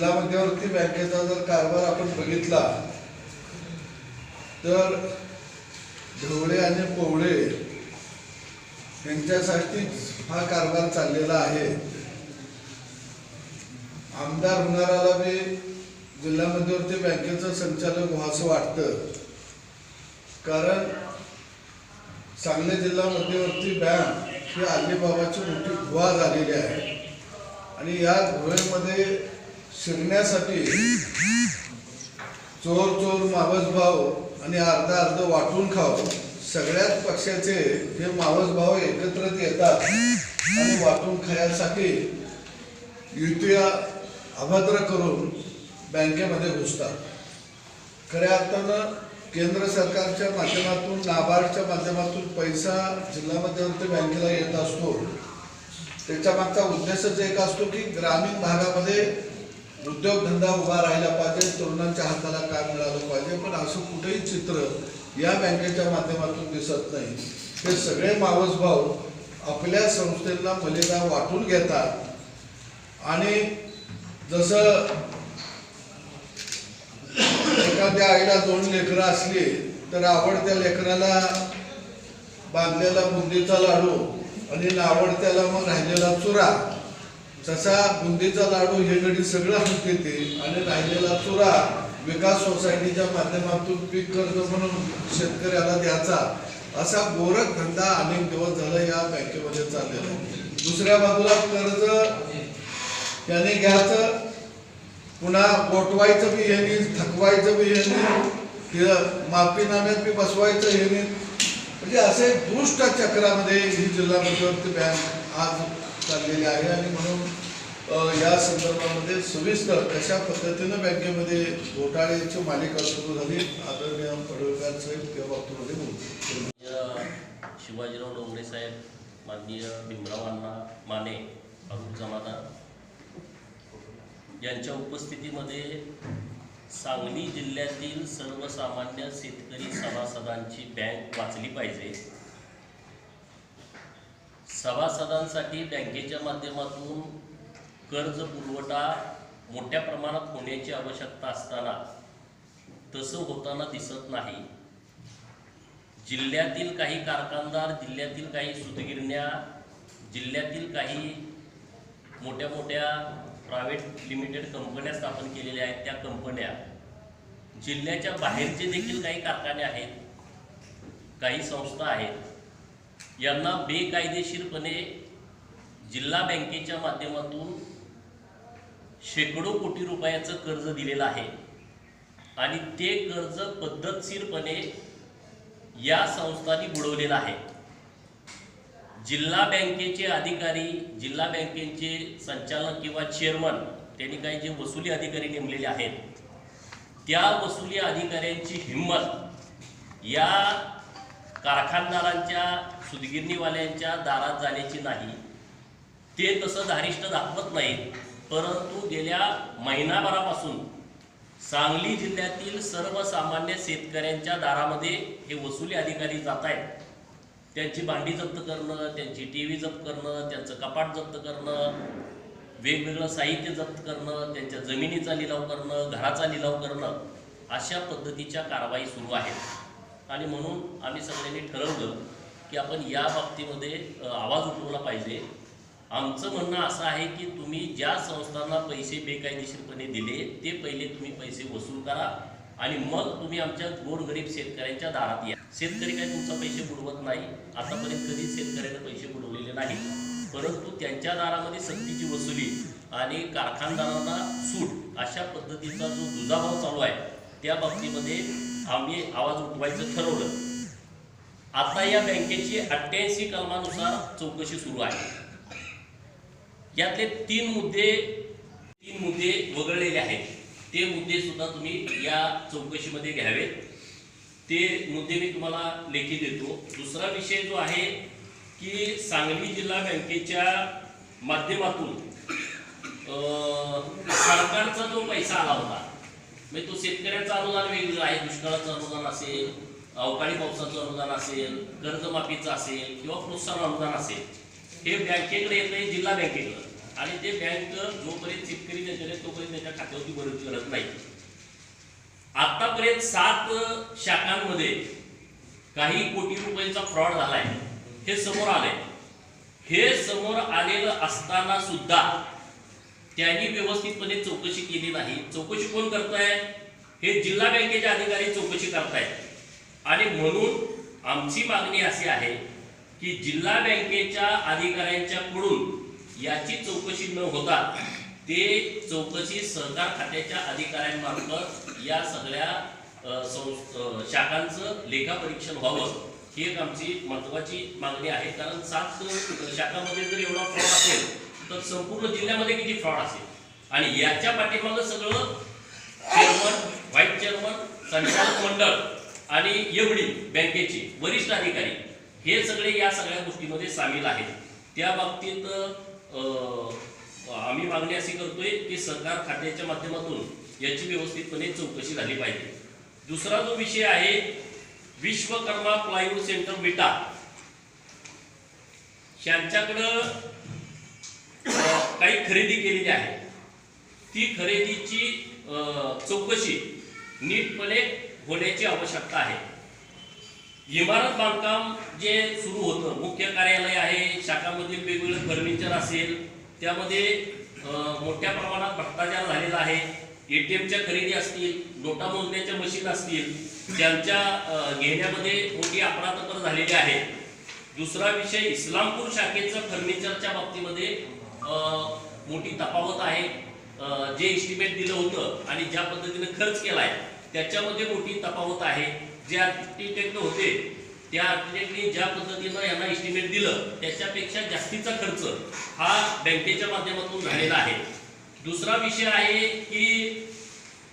जिल्हा मध्यवर्ती बँकेचा जर कारभार आपण बघितला तर ढवळे आणि पोवळे यांच्यासाठीच हा कारभार चाललेला आहे. आमदार होणाऱ्याला बी जिल्हा मध्यवर्ती बँकेचं संचालक व्हावंसं वाटतं. कारण सांगली जिल्हा मध्यवर्ती बँक ही अलिबाबाची मोठी गुहा झालेली आहे. आणि या गुहेमध्ये शिरण्यासाठी चोर चोर मावस भाव आणि अर्धा अर्ध वाटून खाव. सगळ्याच पक्षाचे हे मावस भाव एकत्र येतात. आणि वाटून खायसाठी युतीया अभद्र करून बँकेमध्ये घुसतात. खऱ्या अर्थानं केंद्र सरकारच्या माध्यमातून नाबार्डच्या माध्यमातून पैसा जिल्हा मध्यवर्ती बँकेला येत असतो. त्याच्या मागचा उद्देशच एक असतो की ग्रामीण भागामध्ये उद्योगधंदा उभा राहिला पाहिजे तरुणांच्या हाताला काम मिळालं पाहिजे पण असं कुठेही चित्र या बँकेच्या माध्यमातून दिसत नाही. हे सगळे मावस भाऊ आपल्या संस्थेला मलिदा वाटून घेतात. आणि जसं एखाद्या आईला दोन लेकरं असली तर आवडत्या लेकराला बांधलेला बुंदीचा लाडू आणि नावडत्याला मग राहिलेला चुरा. तसा बुंदीचा लाडू हे गडी सगळं हात येते आणि राहिलेला चुरा विकास सोसायटीच्या माध्यमातून पीक कर्ज म्हणून शेतकऱ्याला द्यायचा असा गोरख धंदा अनेक दिवस झाला या बँकेमध्ये चाललेला आहे. दुसऱ्या बाजूला कर्ज त्याने घ्यायचं पुन्हा गोठवायचं बी ह्यानी थकवायचं बी ह्यानी माफीनाम्यात बी बसवायचं ह्यानी म्हणजे असे दुष्ट चक्रामध्ये ही जिल्हा मध्यवर्ती बँक आज चाललेली आहे आणि म्हणून या संदर्भामध्ये सविस्तर कशा पद्धतीनं बँकेमध्ये घोटाळ्याची मालिका सुरू झाली आदरणीय पडवेकर साहेब त्या बाबतीमध्ये बोलतो शिवाजीराव डोंगरे साहेब माननीय भीमराव अण्णा माने अरुण जमादार यांच्या उपस्थितीमध्ये सांगली जिल्ह्यातील सर्वसामान्य शेतकरी सभासदांची बँक वाचली पाहिजे. सभासदांसाठी बँकेच्या माध्यमातून कर्ज पुरवठा मोठ्या प्रमाणात होण्याची आवश्यकता असताना तसं होताना दिसत नाही. जिल्ह्यातील काही कारखानदार जिल्ह्यातील काही सुतगिरण्या जिल्ह्यातील काही मोठ्या मोठ्या प्रायव्हेट लिमिटेड कंपन्या स्थापन केलेल्या आहेत. त्या कंपन्या जिल्ह्याच्या बाहेरचे देखील काही कारखाने आहेत काही संस्था आहेत. यांना बेकायदेशीरपणे जिल्हा बँकेच्या माध्यमातून शेकडो कोटी रुपयाचं कर्ज दिलेलं आहे. आणि ते कर्ज पद्धतशीरपणे या संस्थांनी बुडवलेलं आहे. जिल्हा बँकेचे अधिकारी जिल्हा बँकेचे संचालक किंवा चेअरमन त्यांनी काही जे वसुली अधिकारी नेमलेले आहेत त्या वसुली अधिकाऱ्यांची हिंमत या कारखानदारांच्या सुदगिरणीवाल्यांच्या दारात जाण्याची नाही. ते तसं धारिष्ट दाखवत नाहीत परंतु गेल्या महिनाभरापासून सांगली जिल्ह्यातील सर्वसामान्य शेतकऱ्यांच्या दारामध्ये हे वसुली अधिकारी जात आहेत. त्यांची भांडी जप्त करणं त्यांची टी व्ही जप्त करणं त्यांचं कपाट जप्त करणं वेगवेगळं साहित्य जप्त करणं त्यांच्या जमिनीचा लिलाव करणं घराचा लिलाव करणं अशा पद्धतीच्या कारवाई सुरू आहेत. आणि म्हणून आम्ही सगळ्यांनी ठरवलं की आपण या बाबतीमध्ये आवाज उठवला पाहिजे. आमचं म्हणणं असं आहे की तुम्ही ज्या संस्थांना पैसे बेकायदेशीरपणे दिले ते पहिले तुम्ही पैसे वसूल करा आणि मग तुम्ही आमच्या गोरगरीब शेतकऱ्यांच्या दारात या. शेतकरी काही तुमचा पैसे बुडवत नाही. आतापर्यंत कधीच शेतकऱ्याने पैसे बुडवलेले नाही परंतु त्यांच्या दारामध्ये सक्तीची वसुली आणि कारखानदारांना सूट अशा पद्धतीचा जो दुजाभाव चालू आहे त्या बाबतीमध्ये आम्ही आवाज उठवायचं ठरवलं. आता या बँकेची अठ्ठ्याऐंशी कलमानुसार चौकशी सुरू आहे. यातले तीन मुद्दे तीन मुद्दे वगळलेले आहेत. ते मुद्दे सुद्धा तुम्ही या चौकशीमध्ये घ्यावेत ते मुद्दे मी तुम्हाला लेखी देतो. दुसरा विषय जो आहे की सांगली जिल्हा बँकेच्या माध्यमातून सरकारचा जो पैसा आला होता म्हणजे तो शेतकऱ्याचा अनुदान वेगवेगळा आहे दुष्काळाचं अनुदान असेल अवकाळी पावसाचं अनुदान असेल कर्जमाफीचं असेल किंवा प्रोत्साहन अनुदान असेल हे बँकेकडे येत नाही जिल्हा बँकेकडे. आणि ते बँक जोपर्यंत शेतकरी देत तोपर्यंत त्याच्या खात्यावरती भरत करत नाही. आतापर्यंत सात शाखांमध्ये काही कोटी रुपयांचा फ्रॉड झालाय. हे समोर आलंय. हे समोर आलेलं असताना सुद्धा त्यांनी व्यवस्थितपणे चौकशी केली नाही. चौकशी कोण करताय? हे जिल्हा बँकेचे अधिकारी चौकशी करतायत. आणि म्हणून आमची मागणी अशी आहे की जिल्हा बँकेच्या अधिकाऱ्यांच्याकडून याची चौकशी न होता ते चौकशी सहकार खात्याच्या अधिकाऱ्यांमार्फत या सगळ्या शाखांचं लेखापरीक्षण व्हावं ही एक आमची महत्वाची मागणी आहे. कारण सात शाखामध्ये जर एवढा फ्रॉड असेल तर संपूर्ण जिल्ह्यामध्ये किती फ्रॉड असेल? आणि याच्या पाठीमागं सगळं चेअरमन व्हाईस चेअरमन संचालक मंडळ आणि एवढी बँकेचे वरिष्ठ अधिकारी हे सगळे या सगळ्या गोष्टीमध्ये सामील आहेत. त्या बाबतीत अं, आम्ही मागणी अशी करतोय की सरकार खात्याच्या माध्यमातून याची व्यवस्थितपणे चौकशी झाली पाहिजे. दुसरा जो विषय आहे विश्वकर्मा प्लायवूड सेंटर विटा. यांच्याकडं काही खरेदी केलेली आहे. ती खरेदीची अं, चौकशी नीटपणे होण्याची आवश्यकता आहे. इमारत बांधकाम जे सुरू होतं मुख्य कार्यालय आहे शाखामधील वेगवेगळे फर्निचर असेल त्यामध्ये मोठ्या प्रमाणात भ्रष्टाचार झालेला आहे. एटीएमच्या खरेदी असतील नोटा मोजण्याच्या मशीन असतील त्यांच्या घेण्यामध्ये मोठी अपराधकर झालेली आहे. दुसरा विषय इस्लामपूर शाखेचं फर्निचरच्या बाबतीमध्ये मोठी तफावत आहे. जे इस्टिमेट दिलं होतं आणि ज्या पद्धतीने खर्च केला आहे त्याच्यामध्ये मोठी तफावत आहे. जे आर्किटेक्ट होते त्या आर्किटेक्टने ज्या पद्धतीनं यांना इस्टिमेट दिलं त्याच्यापेक्षा जास्तीचा खर्च हा बँकेच्या माध्यमातून झालेला आहे. दुसरा विषय आहे की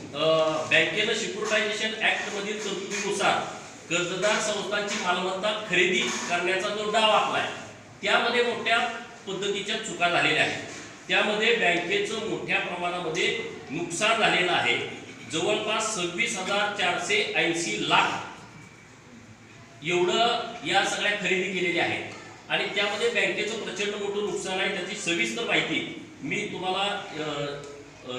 बँकेनं सिक्युरिटायझेशन ऍक्टमधील तरतुदीनुसार कर्जदार संस्थांची मालमत्ता खरेदी करण्याचा जो डाव आखलाय त्यामध्ये मोठ्या पद्धतीच्या चुका झालेल्या आहेत. त्यामध्ये बँकेचं मोठ्या प्रमाणामध्ये नुकसान झालेलं आहे. जवळपास सव्वीस हजार चारशे ऐंशी लाख एवढं या सगळ्या खरेदी केलेली आहे आणि त्यामध्ये बँकेचं प्रचंड मोठं नुकसान आहे त्याची सविस्तर माहिती मी तुम्हाला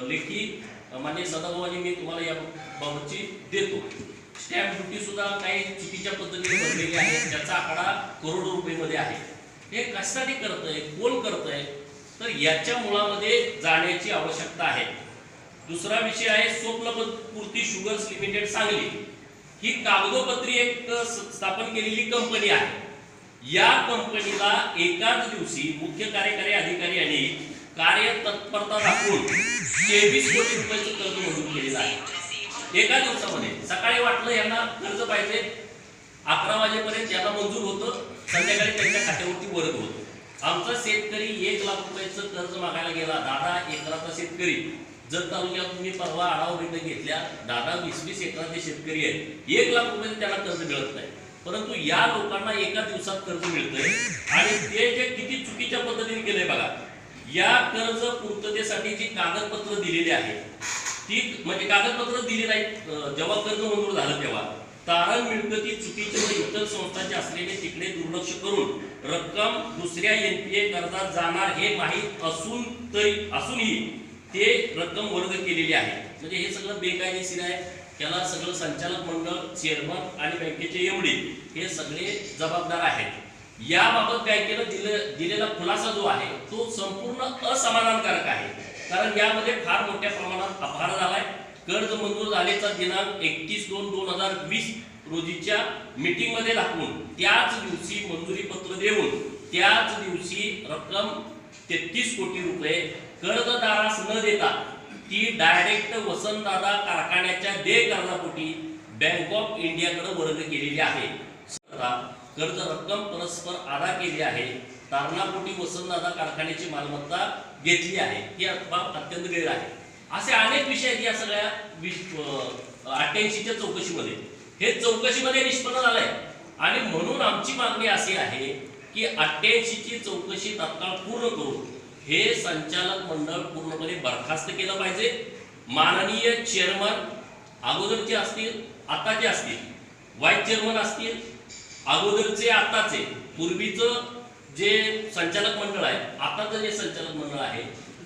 लेखी अ, मान्य सदाभाऊ मी तुम्हाला या बाबतची देतो. स्टॅम्प ड्युटी सुद्धा काही चुकीच्या पद्धतीने भरलेली आहे त्याचा आकडा करोडो रुपयेमध्ये आहे. हे कशासाठी करतंय कोण करतंय? तर याच्या मुळामध्ये जाण्याची आवश्यकता आहे. दुसरा विषय आहे स्वप्नपूर्ती शुगर्स लिमिटेड सांगली. ही कागदोपत्री एक स्थापन केलेली कंपनी आहे. या कंपनीला एकाच दिवशी मुख्य कार्यकारी अधिकारी यांनी कार्यतत्परता दाखवून तेवीस कोटी रुपयाचं कर्ज मंजूर केलेलं आहे. एका दिवसामध्ये सकाळी वाटलं यांना कर्ज पाहिजे. अकरा वाजेपर्यंत याला मंजूर होतं. संध्याकाळी त्यांच्या खात्यावरती वरत होतं. आमचा शेतकरी एक लाख रुपयाचं कर्ज मागायला गेला. दादा एकराचा शेतकरी. जर तालुक्यात तुम्ही परवा आढावा बैठक घेतल्या. दादा वीस वीस एकराचे शेतकरी आहेत. एक लाख रुपये त्याला कर्ज मिळत नाही. परंतु या लोकांना एका दिवसात कर्ज मिळतंय. आणि ते जे किती चुकीच्या पद्धतीने केलंय बघा या कर्ज पूर्ततेसाठी जी कागदपत्र दिलेली आहेत. ती म्हणजे कागदपत्र दिली नाहीत. जेव्हा कर्ज मंजूर झालं तेव्हा. तारण मिळकती चुकीचे म्हणजे व इतर संस्थांचे असलेले तिकडे दुर्लक्ष करून रक्कम दुसऱ्या एनपीए कर्जात जाणार हे माहीत असून तरी असूनही ते रक्कम वर्ग केलेली आहे. म्हणजे हे सगळं बेकायदेशीर आहे. त्याला सगळं संचालक मंडळ चेअरमन आणि बँकेचे एवढे हे सगळे जबाबदार आहेत. याबाबत बँकेनं दिले दिलेला खुलासा जो आहे तो संपूर्ण असमाधानकारक आहे. कारण यामध्ये फार मोठ्या प्रमाणात अपहार झालाय. कर्ज मंजूर झालेचा दिनांक एकतीस दोन दोन हजार वीस रोजीच्या मीटिंगमध्ये दाखवून त्याच दिवशी मंजुरी पत्र देऊन त्याच दिवशी रक्कम तेहतीस कोटी रुपये कर्जदारास न देता ती डायरेक्ट वसंतदादा कारखान्याच्या देय कर्जापोटी बँक ऑफ इंडियाकडे वर्ग केलेली आहे. कर्ज रक्कम परस्पर अदा केली आहे. तारणापोटी वसंतदादा कारखान्याची मालमत्ता घेतली आहे. ही बाब अत्यंत गैर आहे. असे अनेक विषय आहेत या सगळ्या अठ्ठ्याऐंशीच्या चौकशीमध्ये. हे चौकशीमध्ये निष्पन्न झालंय. आणि म्हणून आमची मागणी अशी आहे की अठ्ठ्याऐंशीची चौकशी तात्काळ पूर्ण करून हे संचालक मंडळ पूर्णपणे बरखास्त केलं पाहिजे. माननीय चेअरमन अगोदरचे असतील आताचे असतील. व्हाईस चेअरमन असतील अगोदरचे आताचे. पूर्वीचं जे संचालक मंडळ आहे आताचं जे संचालक मंडळ आहे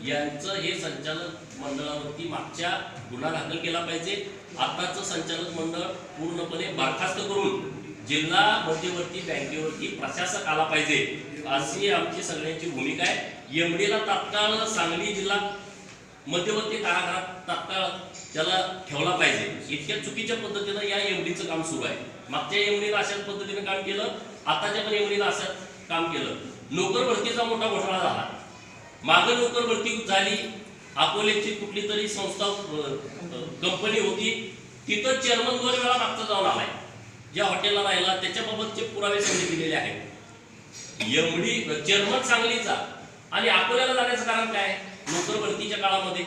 यांचं हे संचालक मंडळावरती मागच्या गुन्हा दाखल केला पाहिजे. आताचं संचालक मंडळ पूर्णपणे बरखास्त करून जिल्हा मध्यवर्ती बँकेवरती प्रशासक आला पाहिजे. अशी आमची सगळ्यांची भूमिका आहे. एमडीला तात्काळ सांगली जिल्हा मध्यवर्ती कारागृहात तात्काळ त्याला ठेवला पाहिजे. इतक्या चुकीच्या पद्धतीनं या एमडीचं काम सुरू आहे. मागच्या एमडीला अशाच पद्धतीनं काम केलं आताच्या पण एमडीला असं काम केलं. नोकर भरतीचा मोठा घोटाळा झाला. मागं नोकर भरती झाली अकोलेची कुठली तरी संस्था कंपनी होती तिथं चेअरमन दोन वेळा मागचा जाऊन आलाय. ज्या हॉटेलला राहिला त्याच्याबाबतचे पुरावे सांगितले दिलेले आहेत. एमडी चेअरमन सांगलीचा आणि अकोल्याला जाण्याचं कारण काय? नोकर भरतीच्या काळामध्ये.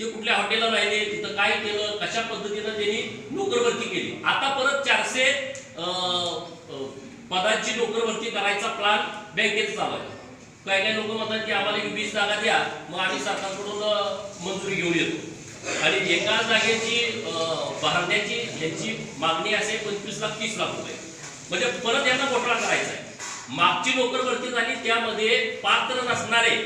ते कुठल्या हॉटेलला राहिले तिथं काय केलं कशा पद्धतीनं त्यांनी नोकर भरती केली? आता परत चारशे अं, अं, नोकर भरती करायचा प्लान बँकेत चालू आहे. काय काय लोक म्हणतात की आम्हाला एक वीस जागा द्या मग आम्ही सरकारकडून मंजुरी घेऊन येतो. आणि एका जागेची भारण्याची भरण्याची मागणी असे पंचवीस लाख तीस लाख रुपये. म्हणजे परत यांना घोटाळा करायचा आहे. मागची नोकर भरती झाली त्यामध्ये पात्र नसणारे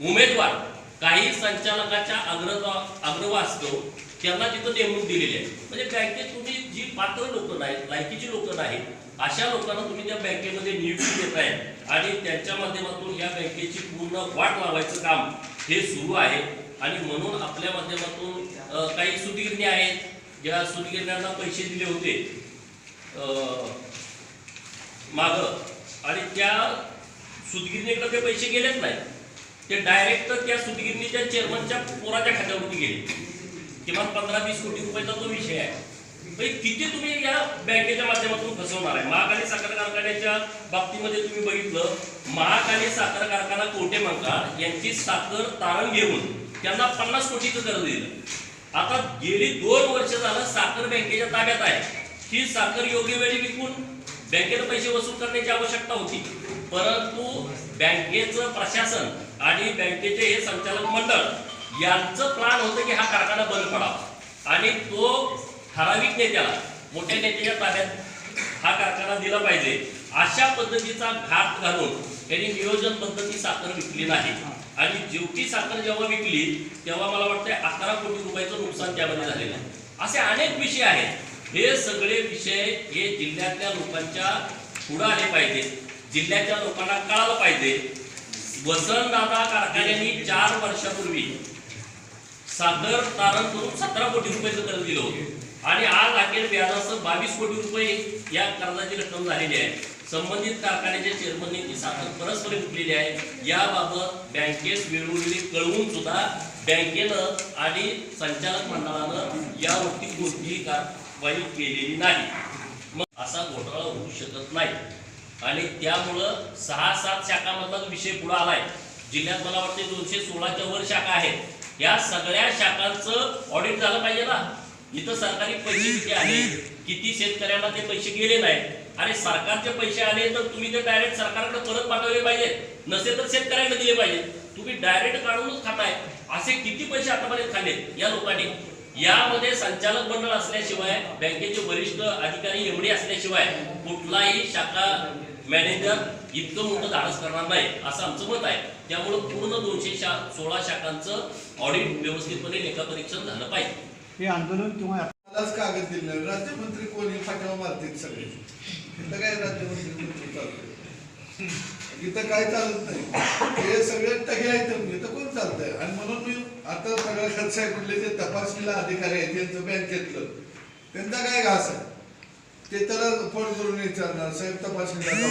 उमेदवार काही संचालकाच्या अग्रवा अग्रवास्तव त्यांना तिथं नेमणूक दिलेली आहे. म्हणजे बँकेत तुम्ही जी पात्र लोक नाहीत लायकीची लोक नाहीत अशा लोकांना तुम्ही त्या बँकेमध्ये नियुक्ती देताय आणि त्यांच्या माध्यमातून या बँकेची पूर्ण वाट लावायचं काम हे सुरू आहे. आणि म्हणून आपल्या माध्यमातून काही सुतगिरणी आहेत ज्या सुतगिरण्यांना पैसे दिले होते मागं. आणि त्या सुतगिरणीकडे ते पैसे गेलेच नाही ते डायरेक्ट त्या सुतगिरणीच्या चेअरमनच्या पोराच्या खात्यावरती गेले. किमान पंधरा वीस कोटी रुपयाचा तो विषय आहे. म्हणजे किती तुम्ही या बँकेच्या माध्यमातून फसवणार आहे? महाग आणि साखर कारखान्याच्या बाबतीमध्ये तुम्ही बघितलं महाग आणि साखर कारखाना कोटे मंकाळ यांची साखर तारण घेऊन त्यांना पन्नास कोटीचं कर्ज दिलं. आता गेली दोन वर्ष झालं साखर बँकेच्या ताब्यात आहे. ही साखर योग्य वेळी विकून बँकेनं पैसे वसूल करण्याची आवश्यकता होती. परंतु बँकेचं प्रशासन आणि बँकेचे हे संचालक मंडळ यांचं प्लान होतं की हा कारखाना बंद पडावा. आणि तो ठराविक नेत्याला मोठ्या नेत्याच्या ताब्यात हा कारखाना दिला पाहिजे अशा पद्धतीचा घात घालून त्यांनी नियोजन पद्धती साखर विकली नाही. आणि जेवढी साखर जेव्हा विकली तेव्हा मला वाटतं अकरा कोटी रुपयाचं नुकसान त्यामध्ये झालेलं आहे. असे अनेक विषय आहेत. हे सगळे विषय हे जिल्ह्यातल्या लोकांच्या पुढे आले पाहिजे. जिल्ह्याच्या लोकांना कळालं पाहिजे. वसंतदादा कारखान्यांनी चार वर्षापूर्वी साखर तारण करून सतरा कोटी रुपयाचं कर्ज दिलं होतं. आणि आज अखेर व्याजासह बावीस कोटी रुपये या कर्जाची रक्कम झालेली आहे. संबंधित कारखान्याच्या चेअरमनने साखर परस्पर विकलेली आहे. याबाबत बँकेस वेळोवेळी कळवून सुद्धा बँकेनं आणि संचालक मंडळानं यावरती कोणतीही कारवाई केलेली नाही. मग असा घोटाळा होऊ शकत नाही. आणि त्यामुळं सहा सात शाखामधला विषय पुढे आलाय जिल्ह्यात मला वाटते दोनशे सोळाच्या वर शाखा आहेत. या सगळ्या शाखांचं ऑडिट झालं पाहिजे ना. इथं सरकारी पैसे किती आले किती शेतकऱ्यांना ते पैसे गेले नाहीत? आणि सरकारचे पैसे आले तर तुम्ही ते डायरेक्ट सरकारकडे परत पाठवले पाहिजेत. नसेल तर शेतकऱ्यांना दिले पाहिजे तुम्ही डायरेक्ट काढूनच खाताय. असे किती पैसे आतापर्यंत खाले या लोकांनी? यामध्ये संचालक मंडळ असल्याशिवाय बँकेचे वरिष्ठ अधिकारी एवढे असल्याशिवाय कुठलाही शाखा मॅनेजर इतकं मोठं धाडस करणार नाही असं आमचं मत आहे. त्यामुळं पूर्ण दोनशे शा सोळा शाखांचं ऑडिट व्यवस्थितपणे लेखापरीक्षण झालं पाहिजे. हे आंदोलन किंवा मलाच कागद दिले. राज्यमंत्री कोणी फाट्यावर मारतील सगळे. काय राज्यमंत्री इथं काय चालत नाही. हे सगळे टगे आहेत इथं कोण चालतंय? आणि म्हणून मी आता सगळं खर्च आहे कुठले जे तपासणीला अधिकारी आहेत त्यांचं बँकेतलं त्यांचा काय घास आहे? ते त्याला फोन करून विचारणार साहेब तपासणीला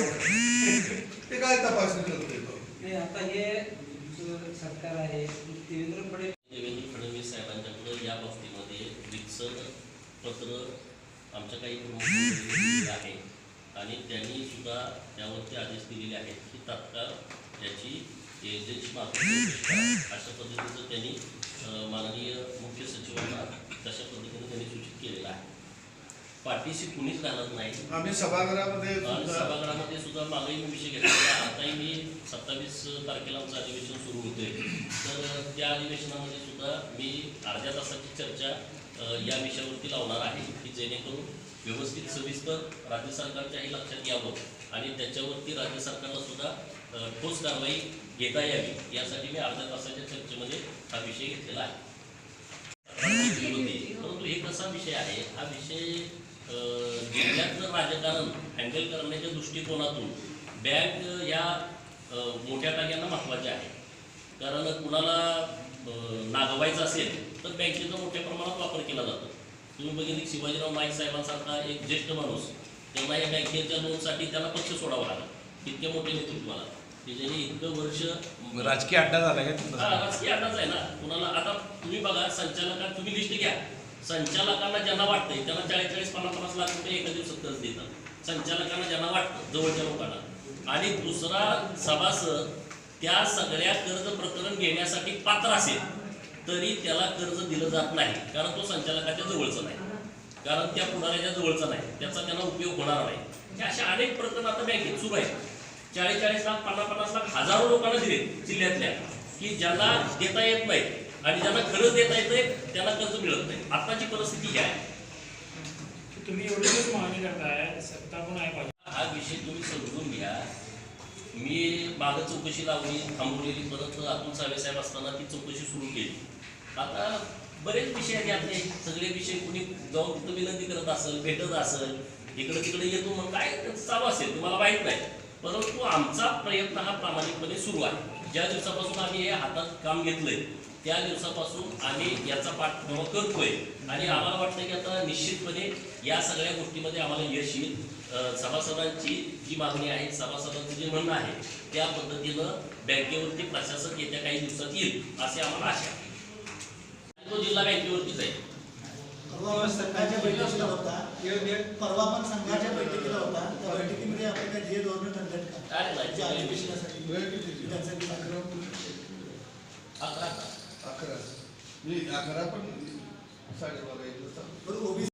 ते काय तपासणी करतोय तो? आता हे सरकार आहे देवेंद्र फडणवीस देवेंद्र फडणवीस साहेबांच्याकडे या बाबतीमध्ये रितसर पत्र आमच्या काही प्रमुख आहे. आणि त्यांनी सुद्धा त्यावरती आदेश दिलेले आहेत की तात्काळ त्याची एजन्सी करा. अशा पद्धतीचं त्यांनी माननीय मुख्य सचिवांना तशा पद्धतीने त्यांनी सूचित केलेलं आहे. पाठीशी कुणीच घालत नाही. आम्ही सभागृहामध्ये सभागृहामध्ये सुद्धा मागही मी विषय घेतला. आताही मी सत्तावीस तारखेला आमचं अधिवेशन सुरू होते तर त्या अधिवेशनामध्ये सुद्धा मी अर्ध्या तासाची चर्चा या विषयावरती लावणार आहे की जेणेकरून व्यवस्थित सविस्तर राज्य सरकारच्याही लक्षात यावं आणि त्याच्यावरती राज्य सरकारला सुद्धा ठोस कारवाई घेता यावी यासाठी मी अर्ध्या तासाच्या चर्चेमध्ये हा विषय घेतलेला आहे. परंतु एक असा विषय आहे हा विषय अ, जिल्ह्यातलं राजकारण हँडल करण्याच्या दृष्टिकोनातून बँक या मोठ्या टाक्यांना महत्त्वाचे आहे. कारण कुणाला नागवायचं असेल तर बँकेचा मोठ्या प्रमाणात वापर केला जातो. तुम्ही बघितलं शिवाजीराव नाईक साहेबांसारखा एक ज्येष्ठ माणूस त्यांना या बँकेच्या लोनसाठी त्यांना पक्ष सोडावा लागला. इतके मोठे की ज्यांनी इतकं वर्ष राजकीय अड्डा झाला का राजकीय अड्डाच आहे ना. कुणाला आता तुम्ही बघा संचालकांना तुम्ही लिस्ट घ्या. संचालकांना ज्यांना वाटतंय त्यांना चाळीस चाळीस पन्नास पन्नास लाख रुपये एका दिवसात कर्ज देतात. संचालकांना ज्यांना वाटतं जवळच्या लोकांना. आणि दुसरा सभासद त्या सगळ्या कर्ज प्रकरण घेण्यासाठी पात्र असेल. तरी त्याला कर्ज दिलं जात नाही. कारण तो संचालकाच्या जवळचा नाही. कारण त्या पुढाऱ्याच्या जवळचा नाही. त्याचा त्यांना उपयोग होणार नाही. हे असे अनेक प्रकरण आता बँकेत सुरू आहेत. चाळीस चाळीस लाख पन्नास पन्नास लाख हजारो लोकांना दिले जिल्ह्यातल्या की ज्यांना देता येत नाही आणि ज्यांना खरंच देता येतंय त्यांना कर्ज मिळत नाही. आताची परिस्थिती ही आहे. तुम्ही एवढी दिवस मागणी करताय. सत्ता पण आहे पाहिजे हा विषय तुम्ही समजून घ्या. मी मागं चौकशी लावली थांबवलेली परत अतुल सावे साहेब असताना ती चौकशी सुरू केली. आता बरेच विषय आहेत आपले सगळे विषय कुणी जाऊन तिथं विनंती करत असेल भेटत असेल इकडे तिकडे येतो मग काय चालू असेल तुम्हाला माहीत नाही. परंतु आमचा प्रयत्न हा प्रामाणिकपणे सुरू आहे. ज्या दिवसापासून आम्ही हे हातात काम घेतलंय त्या दिवसापासून आम्ही याचा पाठपुरावा करतोय. आणि आम्हाला वाटतं की आता निश्चितपणे या सगळ्या गोष्टीमध्ये आम्हाला यश येईल. सभासदांची जी मागणी आहे सभासदांचं जे म्हणणं आहे त्या पद्धतीनं बँकेवरती प्रशासक येत्या काही दिवसात येईल असे आम्हाला आशा आहे. तो जिल्हा बँकेवरतीच आहे. परवा संघाच्या बैठकीला होता. परवा पण संघाच्या बैठकीला होता. त्या बैठकीमध्ये आपण काय जे धोरण ठरलेत का? अकरा. अकरा अकरा. मी अकरा पण एक वाजता बरं ओबीसी